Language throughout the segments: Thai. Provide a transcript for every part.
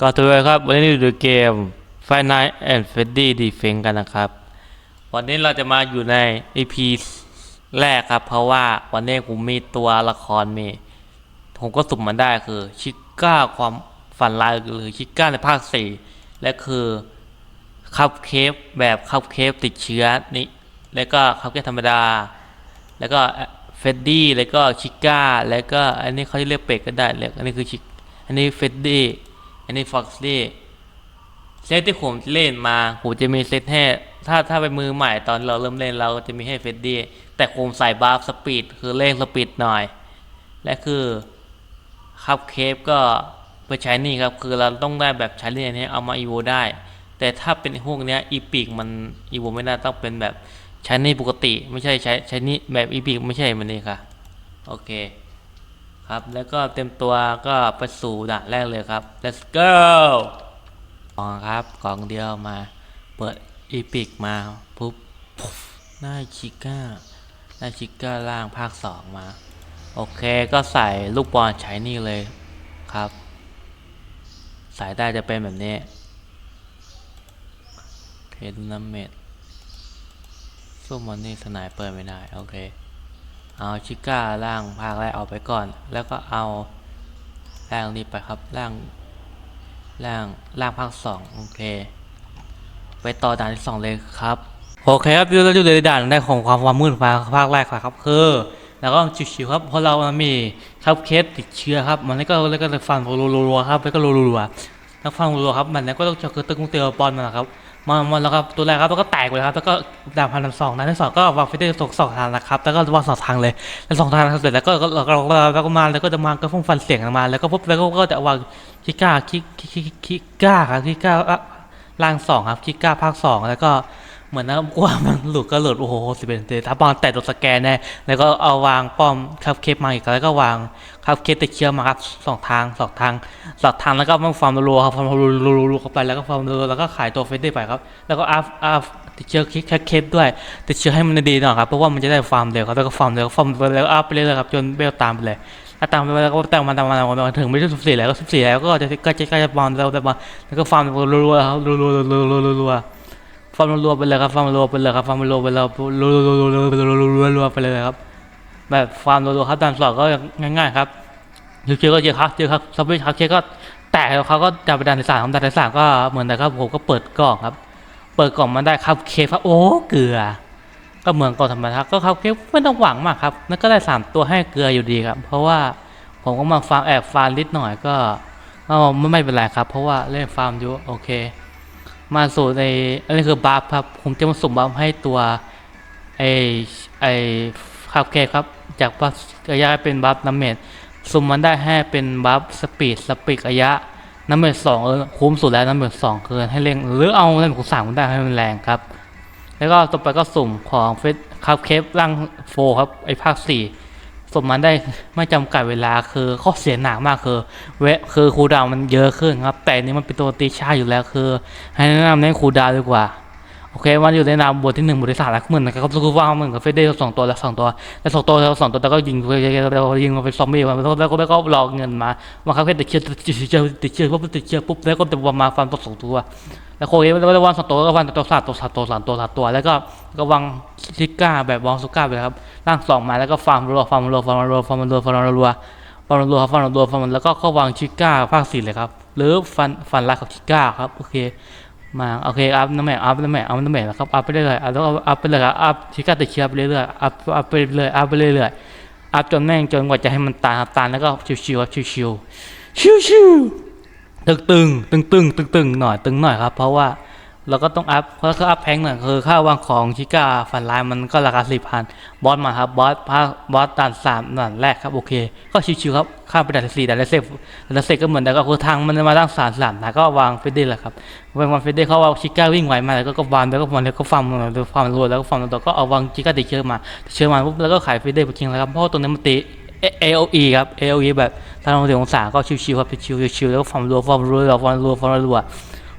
ก็ถือว่าครับ วันนี้อยู่ในเกม f i n i g h t and Freddy Defense กันนะครับ วันนี้เราจะมาอยู่ใน EP แรกครับ เพราะว่าวันนี้ผมมีตัวละครมี ผมก็สุ่มมันได้คือ ชิก้าความฝันร้ายหรือชิก้าในภาค 4 และคือคัพเคฟแบบคัพเคฟติดเชื้อนี่แล้วก็คัพเคฟธรรมดา แล้วก็เฟดดี้แล้วก็ชิก้าแล้วก็อันนี้เขาเรียกเป็ดก็ได้เลยอันนี้คือชิอันนี้เฟดดี้ อันนี้ฟ็อกซี่เซตที่ผมเล่นมาผมจะมีเซตให้ถ้าถ้าเป็นมือใหม่ตอนเราเริ่มเล่นเราจะมีให้เฟดดี้แต่ผมใส่บัฟสปีดคือเร่งสปีดหน่อย และคือคัพเคฟก็ไปใช้นี่ครับ คือเราต้องได้แบบใช้นี่นนี้เอามาอีโวได้ แต่ถ้าเป็นพวกเนี้ยอีพิกมันอีโวไม่ได้ต้องเป็นแบบใช้นี่ปกติ ไม่ใช่ใช้ใช้นี่แบบอีพิกไม่ใช่มันนี่ค่ะ โอเค ครับ แล้วก็เต็มตัวก็ไปสู่ด่านแรกเลยครับ let's go กล่องครับกล่องเดียวมา เปิดอีพิกมาปุ๊บปุ๊บได้ชิก้าได้ชิก้าล่างภาคสองมา โอเคก็ใส่ลูกบอลใช้นี่เลยครับ สายได้จะเป็นแบบนี้เพนนัมเมดสู้มอนนี่สนายเปิดไม่ได้ โอเค เอาชิก้าล่างภาคแรกเอาไปก่อน แล้วก็เอาล่างนี้ไปครับล่างล่างล่างภาคสองโอเค ไปต่อด่านที่สองเลยครับโอเคครับอยู่แล้วอยู่ในด่านได้ของความความมืดภาคภาคแรกครับคือแล้วก็ชิวๆครับเพราะเรามันมีครับเคสติดเชื้อครับมันก็เลยก็เลยฟันรัวๆครับแล้วก็รัวๆแล้วฟันรัวๆครับมันก็ต้องเจะคือตึงเตียวบอลมันนะครับ มามันแล้วก็ตัวแรกครับแล้วก็แตกไปเลยครับแล้วก็ดาบพันสองนัดที่สองก็วางฟิตเตอร์สองสองทางนะครับแล้วก็วางสองทางเลยแล้วสองทางเสร็จแล้วก็เราก็เราก็มาแล้วก็จะมาก็พุ่งฟันเสียงมาแล้วก็ปุ๊บแล้วก็จะวางคิก้าคิคิคิก้าครับคิก้าล่างสองครับคิก้าภาคสองแล้วก็ เหมือนนะกว่ามันหลุดก็หลุดโอ้โหสิบเอ็ดเตถ้าบอลแตะโดนสแกนแน่แล้วก็เอาวางป้อมคับเคปมาอีกแล้วก็วางคับเคปตะเคียวมาครับสองทางสองทางสองทางแล้วก็มันฟาร์มรัวครับฟาร์มรัวๆเข้าไปแล้วก็ฟาร์มรัวแล้วก็ขายตัวเฟสได้ไปครับ แล้วก็อัพอัพติดเชื้อคิกแคเคปด้วยติดเชื้อให้มันดีหน่อยครับเพราะว่ามันจะได้ฟาร์มเร็วครับแล้วก็ฟาร์มเร็วฟาร์มเร็วแล้วอัพไปเรื่อยๆครับจนเบลตามไปเลยถ้าตามไปแล้วก็ต่งมาตามมาตามมาถึงไม่ได้สิบสี่แล้วก็สิบสี่แล้วก็จะก็จะกล้จะฟาร์มแล้วแต่มาแล้วก็ฟาร์มรัวๆครับรัวๆรัวๆ ฟาร์มรัวๆไปเลยครับฟาร์มรัวๆไปเลยครับฟาร์มรัวๆไปเลยรัวๆรัวๆรัวๆรัวๆไปเลยครับ แบบฟาร์มรัวๆครับด่านสองก็ง่ายๆครับยูเคก็เจอครับเจอครับซับเวย์ครับเคก็แตกแล้วเขาก็จะไปด่านที่สามด่านที่สามก็เหมือนนะครับผมก็เปิดกล่องครับ เปิดกล่องมาได้ครับเคครับโอ้เกลือ ก็เหมือนกล่องธรรมดาก็ครับเคไม่ต้องหวังมากครับนั่นก็ได้สามตัวให้เกลืออยู่ดีครับ เพราะว่าผมก็มาฟาร์มแอบฟาร์มนิดหน่อยก็ก็ไม่ไม่เป็นไรครับ เพราะว่าเล่นฟาร์มอยู่โอเค มาสู่ในอันนี้คือบัฟครับ ผมจะมาสุ่มบัฟให้ตัวไอไอคาบเคครับ จากบัฟระยะเป็นบัฟน้ำเมจสุ่มมันได้ให้เป็นบัฟสปีดสปีดระยะน้ำเมจสองเออคุ้มสุดแล้วน้ำเมจสองคือให้เร่งหรือเอาน้ำเมจสามก็ได้ให้มันแรงครับ แล้วก็ต่อไปก็สุ่มของเฟสคาบเคฟร่างโฟครับไอภาคสี่ สมมันได้ไม่จำกัดเวลาคือข้อเสียหนักมากคือเวคือคูดาวมันเยอะขึ้นครับ แต่นี้มันเป็นตัวตีชาอยู่แล้วคือ ให้แนะนำเน้นคูดาวดีกว่า โอเคมันอยู่ในนามบทที่หนึ่งบทที่สามแล้วเหมือนนะครับก็คือว่าเหมือนกับเฟเดย์สองตัวแล้วสองตัวแล้วสองตัวแล้วสองตัวแล้วก็ยิงแล้วยิงมาเป็นซอมบี้มาแล้วก็แล้วก็แล้วก็รอเงินมาว่าเขาแค่ติดเชื้อติดเชื้อติดเชื้อปุ๊บติดเชื้อปุ๊บแล้วก็จะมาฟันตัวสองตัวแล้วโคเอแล้วก็วางสองตัวแล้วก็วางตัวสามตัวสามตัวสามตัวสามตัวแล้วก็ก็วางซิก้าแบบวางสุก้าไปครับร่างสองมาแล้วก็ฟาร์มรัวฟาร์มรัวฟาร์มรัวฟาร์มรัวฟาร์มรัวฟันรัวครับฟันรัวฟันแล้วก็เข้าวางชิก้าภาคสี่เลยครับหรือฟันฟันลายกับชิก้าครับโอเค มาโอเคอัพน้ำแม่อัพน้ำแม่อัพน้ำแม่แล้วครับอัพไปเรื่อยๆแล้วก็อัพไปเรื่อยอัพชิก้าตะเชื้อไปเรื่อยๆอัพอัพไปเรื่อยๆอัพไปเรื่อยๆอัพจนแม่งจนกว่าจะให้มันตายตายแล้วก็ชิวๆครับชิวๆชิวๆตึงตึงตึงตึงตึงตึงหน่อยตึงหน่อยครับ เพราะว่า เราก็ต้องอัพเพราะก็อัพแพงหน่อยคือค่าวางของชิก้าฟันลายมันก็ราคาสี่พันบอสมาครับบอสภาคบอสด่านสามด่านแรกครับโอเค ก็ชิวๆครับข้ามไปด่านสี่ด่านเซฟด่านเซฟก็เหมือนแต่ก็คือทางมันมาตั้งสามสามนะก็วางเฟดเดอร์แหละครับวางวางเฟดเดอร์เขาว่าชิก้าวิ่งไหวมาแล้วก็วางแล้วก็วางแล้วก็ฟัมแล้วฟัมรัวแล้วก็ฟัมแล้วก็เอาวางชิก้าติดเชื้อมาเชื้อมาปุ๊บแล้วก็ขายเฟดเดอร์ไปจริงแล้วครับเพราะตัวนี้มันตี AOE ครับ AOE แบบทางเราเสียองศาก็ชิวๆครับชิวๆชิวๆแล้วก็ฟัมรัวฟัมรัวฟัมรัวฟัมรัว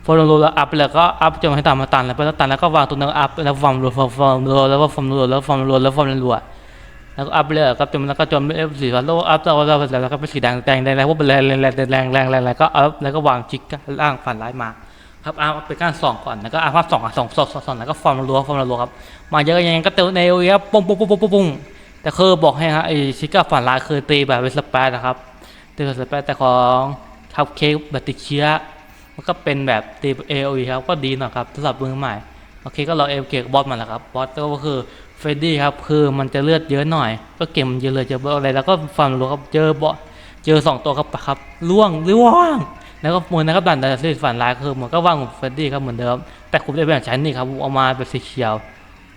พอเราเราอัพแล้วก็อัพจนให้ตามมาตันแล้วพอตันแล้วก็วางตัวนั้นอัพแล้วฟอร์มรัวฟอร์มรัวแล้วก็ฟอร์มรัวแล้วฟอร์มรัวแล้วฟอร์มรัวแล้วก็อัพเรื่อยครับจนแล้วก็จนเอฟสีโลอัพต่อแล้วแล้วก็เป็นสีแดงแดงแดงแดงพวกเป็นแรงแรงแรงแรงแรงแรงก็อัพแล้วก็วางจิกล่างฝันร้ายมาครับเอาไปก้านสองก่อนแล้วก็เอาภาพสองอะสองสองสองแล้วก็ฟอร์มรัวฟอร์มรัวครับมาเยอะยังไงก็เตะในเอวีครับปุ้งปุ้งปุ้งปุ้งปุ้งแต่เคือบอกให้ฮะไอชิก้าฝันร้ายเคยตีแบบเป็นสเปซนะครับตีแบบสเปซแต่ของคัพเค้กแบบติเชื้อ มันก็เป็นแบบตีเอวีครับก็ดีหน่อยครับสำหรับมือใหม่โอเคก็เราเอลเกบอสมาแล้วครับบอสก็คือเฟรดดี้ครับคือมันจะเลือดเยอะหน่อย ก็เกมมันเยอะเลยเจอบอร์อะไรแล้วก็ฟันรัวครับเจอบอสเจอสองตัวครับครับล่วงล่วงแล้วก็มูลนะครับดันแต่สีฝันร้ายคือมือนก็ว่างของเฟรดดี้ครับเหมือนเดิม แต่ผมได้แบบใช้นี่ครับเอามาเป็นสีเขียว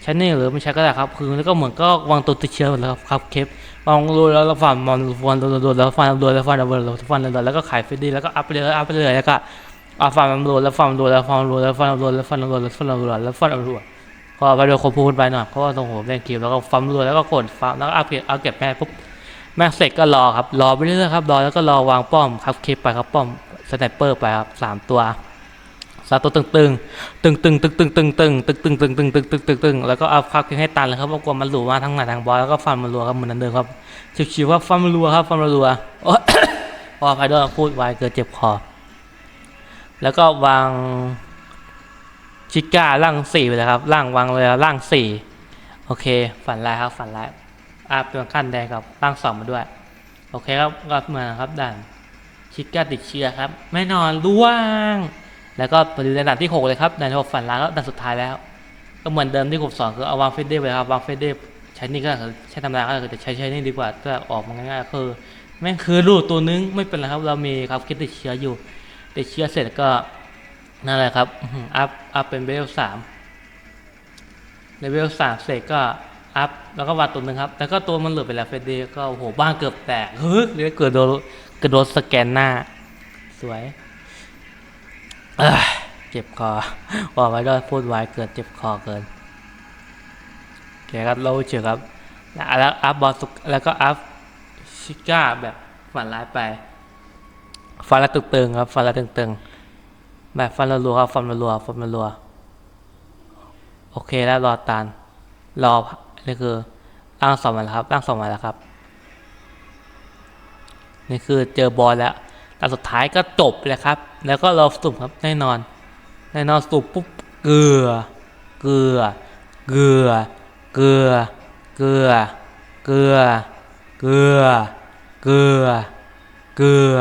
ใช้นี่หรือไม่ใช้ก็ได้ครับคือแล้วก็เหมือนก็วางตัวติดเชื้อหมดแล้วครับเคปวางรูแล้วแล้วฟันมอนฟันโดนแล้วฟันโดนแล้วฟันโดนแล้วฟันโดนแล้วก็ขายเฟรดดี้แล้วก็อัพไปเลยอัพไปเลยแล้วก็ อาฟันโดนแล้วฟันโดนแล้วฟันโดนแล้วฟันโดนแล้วฟันโดนแล้วฟันโดนแล้วฟันโดนก็ไปโดนคนพูดไปหน่อยเพราะว่าตรงผมเล่นเกมแล้วก็ฟันโดนแล้วก็กดฟันแล้วก็อัพเก็บอัพเก็บแม่ปุ๊บแม็กเสร็จก็รอครับรอไปเรื่อยๆครับรอแล้วก็รอวางป้อมครับคลิปไปครับป้อมสไนเปอร์ไปครับสามตัวสามตัวตึงตึงตึงตึงตึงตึงตึงตึงตึงตึงตึงตึงตึงตึงตึงตึงแล้วก็เอาพักให้ตันเลยครับเพราะกลัวมันหลุดมาทั้งหน้าทางบอลแล้วก็ฟันมันรัวครับเหมือนเดิมครับชิวๆว่าฟันมันรัวครับฟันมันรัวโอ๊ยพอไฟโดนพูดไวเกิดเจ็บคอ แล้วก็วางชิก้าล่างสี่ไปเลยครับล่างวางเลยล่างสี่โอเค ฝันร้ายครับฝันร้ายอาเป็นขั้นแดงกับร่างสองมาด้วย โอเคครับก็มือนครับด่านชิก้าติดเชื้อครับแน่นอนร่วง แล้วก็ไปดูในด่านที่หกเลยครับด่านที่หกฝันร้ายก็ด่านสุดท้ายแล้ว ก็เหมือนเดิมที่ผมสอนคือเอาวางเฟดเดไปครับวางเฟดเดใช้นี่ก็ใช้ธรรมดาก็คือแต่ใช้ใช้นี่ดีกว่าก็ออกมาง่ายๆคือแม่งคือรูดตัวนึงไม่เป็นไรครับเรามีครับคิดติดเชื้ออยู่ ติดเชื้อเสร็จก็นั่นแหละครับอัพอัพเป็นเวลสามเลเวลสามเสร็จก็อัพแล้วก็วาดตัวหนึ่งครับแล้วก็ตัวมันหลุดไปแล้วเฟรดดี้ก็โอ้โหบ้านเกือบแตกเฮ้ยเรียกเกิดโดนกระโดดสแกนหน้า สวยเอเจ็บคอว่าไว้ด้วยพูดไว้เกิดเจ็บคอเกินโอเคครับเราเจอครับแล้วอัพบอสสุกแล้วก็อัพชิก้าแบบฝันร้ายไป ฟันละตึงๆครับ ฟันละตึงๆแบบฟันละรัวครับฟันละรัวฟันละรัวโอเคแล้วรอตานรอนี่คือร่างสองมาแล้วครับร่างสองมาแล้วครับ นี่คือเจอบอลแล้วแต่สุดท้ายก็จบเลยครับ แล้วก็รอสุ่มครับแน่นอน แน่นอนสุ่มปุ๊บเกลือ เกลือ เกลือ เกลือ เกลือ เกลือ เกลือ เกลือ เกลือ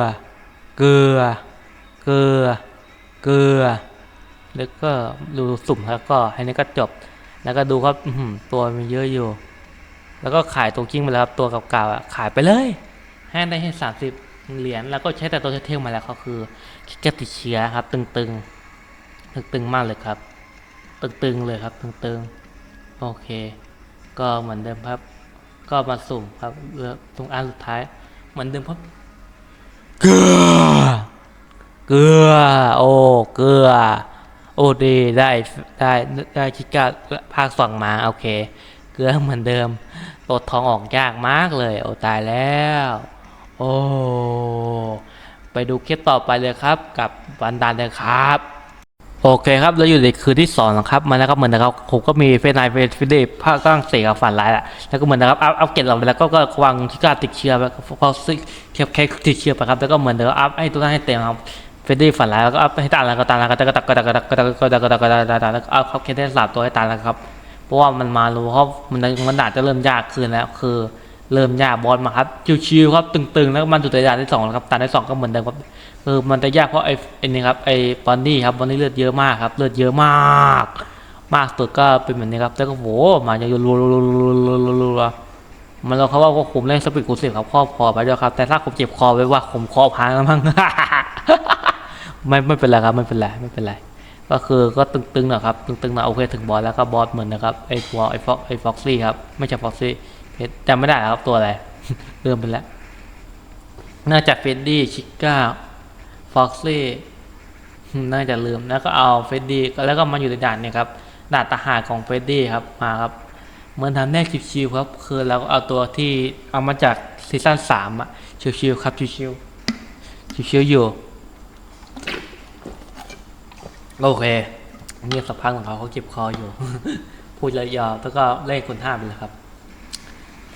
เกลือ เกลือ เกลือ แล้วก็ดูสุ่มแล้วก็ให้นี่ก็จบ แล้วก็ดูครับตัวมันเยอะอยู่ แล้วก็ขายตัวกิ้งไปแล้วครับตัวเก่าๆอะขายไปเลยให้ได้ให้สามสิบเหรียญแล้วก็ใช้แต่ตัวเท่ๆมาแล้วก็คือคิกเก็ตติเชื้อครับ ตึงๆตึงๆมากเลยครับ ตึงๆเลยครับ ตึงๆโอเค ก็เหมือนเดิมครับ ก็มาสุ่มครับเลือตรงอันสุดท้าย เหมือนเดิมครับ เกลือ เกลือ โอ้ เกลือ โอ้ดี ได้ ได้ ได้ชิก้าภาคสองมา โอเค เกลือเหมือนเดิมตดทองออกยากมากเลย โอ้ ตายแล้ว โอ้ ไปดูคลิปต่อไปเลยครับ กับวันดานเลยครับ โอเคครับเราอยู่ในคืนที่สองนะครับมาแล้วครับเหมือนนะครับผมก็มีเฟซไนเฟซฟิเดภาคตั้งเสกฝันร้ายแหละแล้วก็เหมือนนะครับอัพอัพเกรดเราไปแล้วก็ก็วางที่กล้าติดเชื้อไปพอซิแค่แค่ติดเชื้อไปครับแล้วก็เหมือนเดิมอัพให้ตัวนั้นให้เต็มครับเฟดดี้ฝันร้ายแล้วก็อัพให้ตาแล้วก็ตาแล้วก็ตานก็ตานก็ตานก็ตานก็ตานก็ตานก็ตานก็ตานก็ตานแล้วก็อัพเขาแค่ได้สามตัวให้ตาแล้วครับเพราะว่ามันมารู้เพราะมันมันด่าจะเริ่มยากขึ้นแล้วคือ เริ่มยากบอลมาครับชิวๆครับตึงๆแล้วมันจุดด่านที่สองแล้วครับตานที่สองก็เหมือนเดิมครับคือมันจะยากเพราะไอ้ไอ้นี่ครับไอ้บอนนี่ครับบอนนี่เลือดเยอะมากครับเลือดเยอะมาก มากสุดก็เป็นแบบนี้ครับแล้วก็โหมาจะรัวรัวรัวรัวรัวรัวรัวมันเราเขาว่าก็คุมเล่นสปีดกูสิบครับครอบคอไปด้วยครับ แต่ถ้าผมเจ็บคอไว้ว่าผมคอพังแล้วมั้งไม่ไม่เป็นไรครับไม่เป็นไรไม่เป็นไรก็คือก็ตึงๆหน่อยครับตึงๆหน่อยโอเคถึงบอสแล้วก็บอสเหมือนนะครับไอ้ตัวไอ้ฟ็อกไอ้ฟ็อกซี่ครับไม่ใช่ฟ็อกซี่ จำไม่ได้ครับตัวอะไรเริ่มไปแล้วน่าจะเฟดดี้ชิก้าฟ็อกซี่น่าจะลืมแล้วก็เอาเฟดดี้แล้วก็มาอยู่ในด่านเนี่ยครับด่านทหารของเฟดดี้ครับมาครับเหมือนทำแรกชิวๆครับ คือเราก็เอาตัวที่เอามาจากซีซั่นสามอะชิวๆครับชิวๆชิวๆอยู่โอเคเงียบสักพักของเขาเขาเจ็บคออยู่ พูดเลยยาวแล้วก็เล่นคนห้าไปเลยครับ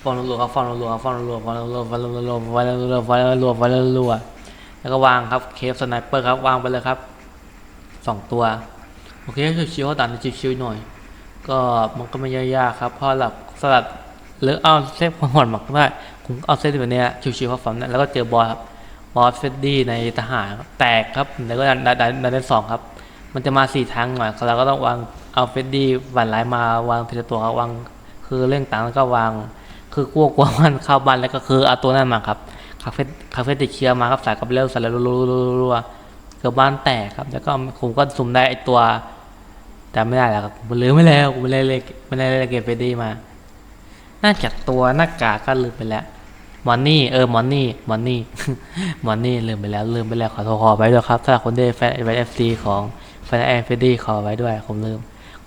ฟอนรัวๆครับฟอนรัวๆครับฟอนรัวๆฟอนรัวๆฟอนรัวๆฟอนรัวๆฟอนรัวๆฟอนรัวๆแล้วก็วางครับเคฟสไนเปอร์ครับวางไปเลยครับสองตัวโอเคชิวๆเขาดันชิวๆหน่อย ก็มันก็ไม่ยากๆครับเพราะหลับสลัดหรือเอาเซฟหอนหมักได้ผมเอาเซฟแบบเนี้ยชิวๆครับฝันแล้วก็เจอบอสครับบอสเฟดดี้ในทหารแตกครับแล้วก็ดันดันดันดันสองครับ มันจะมาสี่ทางหน่อยเราก็ต้องวางเอาเฟดดี้หวันไลมาวางทีละตัวครับวางคือเร่งตังแล้วก็วาง คือกลัวกลัวมันเข้าบ้านแล้วก็คือเอาตัวนั้นมาครับคาเฟ่คาเฟ่ติดเชื้อมาครับใส่กับเร็วส่แล้วรัวๆเกือบบ้านแตกครับ แล้วก็ผมก็สุ่มได้ไอตัว แต่ไม่ได้แล้วครับผมลืมไม่แล้วผมไม่ได้เลยไม่ได้เลยเก็บเฟดดี้มาน่าจะตัวหน้ากากก็ลืมไปแล้วมอนนี่เออมอนนี่มอนนี่มอนนี่ลืมไปแล้วลืมไปแล้วขอโทษขอไว้ด้วยครับถ้าคนได้แฟนแฟนเอฟซีของแฟนแอนเฟดดี้ขอไว้ด้วยผมลืม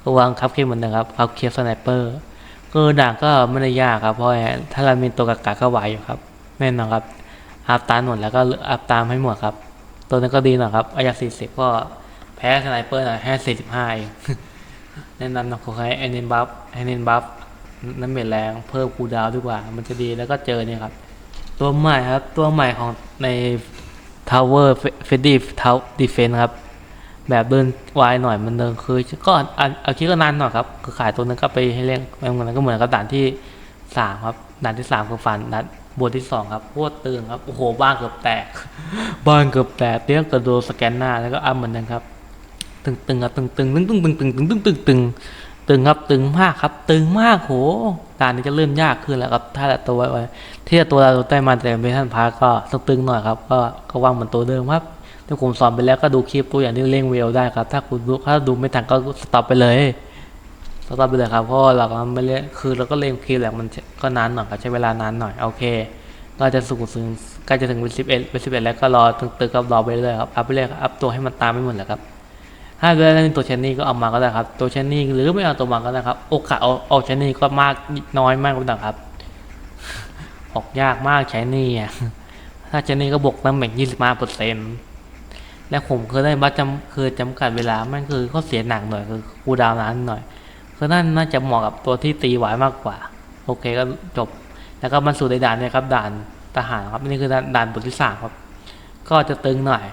ก็วางครับเคสเหมือนเดิมครับครับเคสสไนเปอร์ ก็ด่างก็ไม่ได้ยากครับเพราะถ้าเรามีตัวกากาก็ไหวอยู่ครับแน่นอนครับอัพตามหมดแล้วก็อัพตามให้หมดครับ ตัวนั้นก็ดีหน่อยครับอายาสี่สิบก็แพ้สไนเปอร์หน่อยแค่สี่สิบห้าเองแนะนำนะผมให้แอนนินบัฟแอนนินบัฟน้ำเม็ดแรงเพิ่มคูดาวดีกว่า มันจะดีแล้วก็เจอเนี่ยครับ ตัวใหม่ครับตัวใหม่ของใน Tower f e d d y Defense ครับ แบบเดินวายหน่อยมันเดินคือก็อันเอาคิดก็นานหน่อยครับคือขายตัวนึงก็ไปให้เล่นเหมือนก็เหมือนกับด่านที่สามครับด่านที่สามคือฟันด่านบทที่สองครับพวดตึงครับโอ้โหบ้านเกือบแตก บ้านเกือบแตกเตี้ยกระโดดสแกนหน้าแล้วก็อัพเหมือนกันครับ ตึงตึงครับตึงตึงตึงตึงตึงตึงตึงตึงตึงตึงตึงครับตึงมากครับ ตึงมากโหด่านนี้จะเริ่มยากขึ้นแล้วครับ ถ้าตัวไว้ที่ตัวเราได้มาแต่ไม่ท่านพาก็ต้องตึงหน่อยครับ ก็ก็วางเหมือนตัวเดิมครับ ถ้าผมสอนไปแล้วก็ดูคลิปตัวอย่างที่เร่งเวลได้ครับ ถ้าคุณถ้าดูไม่ทันก็สต็อปไปเลยสต็อปไปเลยครับเพราะเราก็ไม่เล่คือเราก็เล่นคลิปแหละมันก็นานหน่อยครับใช้เวลานานหน่อยโอเค ก็จะสูงถึงใกล้จะถึงเวสิบเอ็ดเวสิบเอ็ดแล้วก็รอตึงตึงกับรอไปเรื่อยครับอัพไปเรื่อยครับอัพตัวให้มันตามไม่หมดแหละครับถ้าเล่นตัวเชนนี่ก็เอามาก็ได้ครับ ตัวเชนนี่หรือไม่เอาตัวมาก็ได้ครับโอกาสเอาเอาชนนี่ก็มากน้อยมากกว่าครับออกยากมากใช้นี่อะถ้าเชนนี่ก็บวกน้ำแบ่งยี่สิบห้าเปอร์เซ็นต์ และผมเคยได้บัตรจำคือจำกัดเวลา มันคือเขาเสียหนักหน่อยคือคูดาวน์นานหน่อยคือนั่นน่าจะเหมาะกับตัวที่ตีไหวมากกว่า โอเคก็จบ แล้วก็มันสู่ในด่านเนี่ยครับด่านทหารครับนี่คือด่านานบทที่สามครับ ก็จะตึงหน่อย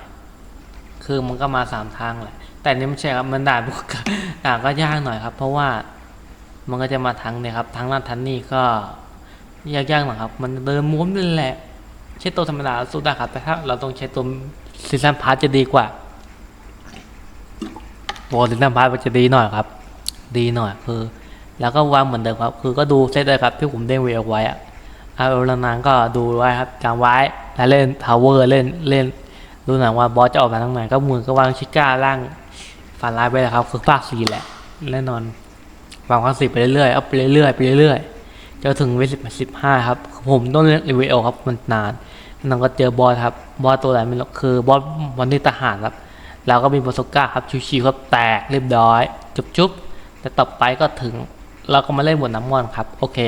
คือมันก็มาสามทางแหละ แต่นี่ไม่ใช่ครับมันด่านด่านก็ยากหน่อยครับ เพราะว่ามันก็จะมาทั้งเนี่ยครับทั้งนั้นทั้งนี่ก็ยากๆหน่อยครับ มันเดินม้วนนั่นแหละใช้ตัวธรรมดาสู้ได้ครับ แต่ถ้าเราต้องใช้ตัว ซีซันพาร์จะดีกว่าตัวซีซันพาร์มันจะดีหน่อยครับ ดีหน่อยคือ แล้วก็วางเหมือนเดิมครับ คือก็ดูเซตเลยครับที่ผมเด้เวลไว้อะเอาละนานก็ดูไว้ครับจำไว้แล้วเล่นทาวเวอร์เล่นเล่นดูหนังว่าบอสจะออกมาทางไหนก็มือก็วางชิก้าล่างฝันร้ายไปแล้วครับ คือภาคสี่แหละแน่นอนวางภาคสี่ไปเรื่อยๆเอาไปเรื่อยๆไปเรื่อยๆจนถึงเวสิบสิบห้าครับ ผมต้องเล่นรีวิวครับมันนาน นั่นก็เจอบอสครับ บอสตัวไหนไม่รู้คือบอสวันที่ทหารครับเราก็มีบอสก้าครับชิวๆครับแตกเรียบร้อย จุบๆแต่ต่อไปก็ถึงเราก็มาเล่นบนน้ำมอนครับ โอเค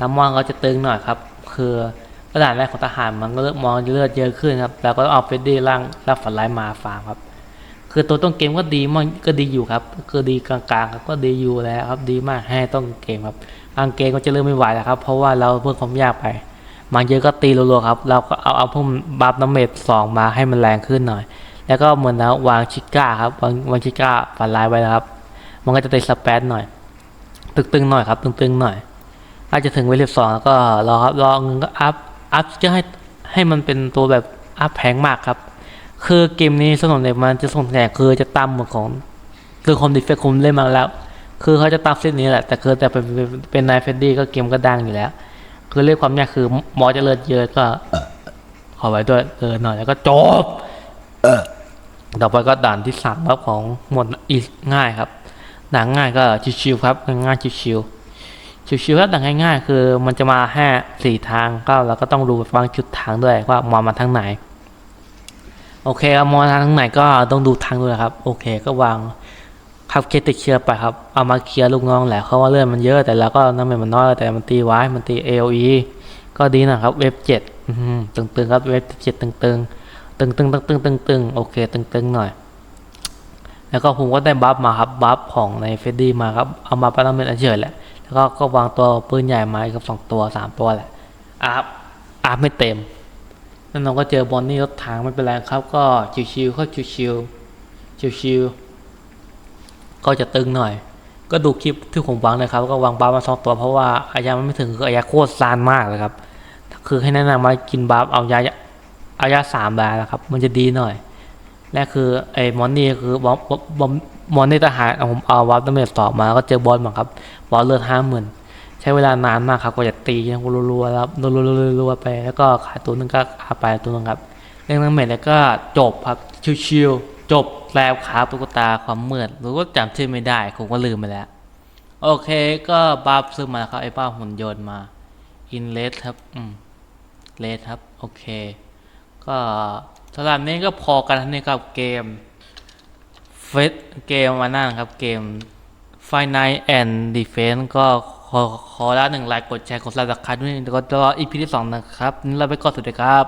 น้ำมอนก็จะตึงหน่อยครับ คือกระดานแรกของทหารมันก็เริ่มมองเลือดเยอะขึ้นครับแล้วก็เอาเฟดดี้ร่างรับฝันร้ายมาฟาร์มครับ คือตัวต้นเกมก็ดีมันก็ดีอยู่ครับคือดีกลางๆครับก็ดีอยู่แล้วครับดีมากให้ต้นเกมครับกลางเกมก็จะเริ่มไม่ไหวแล้วครับ เพราะว่าเราเพิ่มความยากไป มันเยอะก็ตีรัวๆครับ เราก็เอาเอาพุ่มบัฟน้ำเมดสองมาให้มันแรงขึ้นหน่อย แล้วก็เหมือนนะวางชิก้าครับวางวางชิก้าฝันร้ายไว้นะครับ มันก็จะตีสเปซหน่อย ตึงๆหน่อยครับ ตึงๆหน่อยอาจจะถึงเวลสองแล้วก็รอครับรอเงินก็อัพอัพจะให้ให้มันเป็นตัวแบบอัพแพงมากครับ คือเกมนี้สนุกเนี่ยมันจะส่งแต่คือจะตามเหมือนของคือคอมดิเฟคคุมเล่นมาแล้ว คือเขาจะตามเส้นนี้แหละแต่คือแต่เป็นเป็นเป็นนายเฟดดี้ก็เกมก็ดังอยู่แล้ว คือเรื่องความยากคือมอจะเลือดเยอะก็ ขอไว้ด้วยเออหน่อยแล้วก็จบต่อไปก็ด่านที่สามครับของหมวดอีกง่ายครับด่านง่ายก็ชิวๆครับง่ายๆชิวๆชิวๆแล้วแต่ง่าย ๆ คือมันจะมาแค่สี่ทางก็เราก็ต้องดูวางจุดทางด้วยว่ามอมาทางไหน โอเคครับมอมาทางไหนก็ต้องดูทางด้วยครับ โอเคก็วาง ครับเคติดเชื้อไปครับ เอามาเคลียร์ลูกน้องแหละเพราะว่าเลื่อดมันเยอะแต่แล้วก็น้ำมันมันน้อยแต่มันตีไว้มันตี AOE ก็ดีนะครับเว็บเจ็ดตึงๆครับเว็บเจ็ดตึงๆตึงๆ ตึงๆตึงๆตึงๆโอเค ตึงๆหน่อย แล้วก็ผมก็ได้บัฟมาครับบัฟของในเฟดดี้มาครับเอามาปั้นน้ำมันเฉยๆแหละแล้วก็ก็วางตัวปืนใหญ่มาอีกับสองตัวสามตัวแหละอาร์ฟอาร์ฟไม่เต็มแล้วน้องก็เจอบอลนี่รถถังไม่เป็นไรครับ ก็ชิวๆก็ชิวๆชิวๆ ก็จะตึงหน่อย ก็ดูคลิปที่ผมวางนะครับ ก็วางบาร์มาสองตัวเพราะว่าอายามันไม่ถึงคืออายาโคตรซานมากเลยครับ คือให้แนะนำมากินบาร์เอายาอายาสามบาร์นะครับ มันจะดีหน่อยแรกคือไอ้มอนนี่คือบอมบอมมอนนี่ทหารเอาผมเอาวับดาเมจสองมาก็เจอบอลมาครับบอลเลือดห้าหมื่นใช้เวลานานมากครับกว่าจะตีนะรัวๆแล้วรัวๆไป แล้วก็ขายตัวนึงก็ขาไปตัวนึงครับเรื่องดาเมจแล้วก็จบครับชิวๆ จบแล้วครับตุ๊กตาความมืดรือว่าจำชื่อไม่ได้ผมก็ลืมไปแล้ว โอเคก็บาร์ซื้อมาครับไอ้ป้าหุ่นยนต์มาอินเลสครับอืมเลสครับ โอเค ก็สำหรับนี้ก็พอกันเท่านี้กับเกมเฟสเกมมานั่นครับเกม f i n a l and Defense ก็ขอขอละหนึ่งไลค์กดแชร์กดซับสไครต์ด้วยแล้วก็อีพีที่สองนะครับนี่เราไปก่อนสุดเลยครับ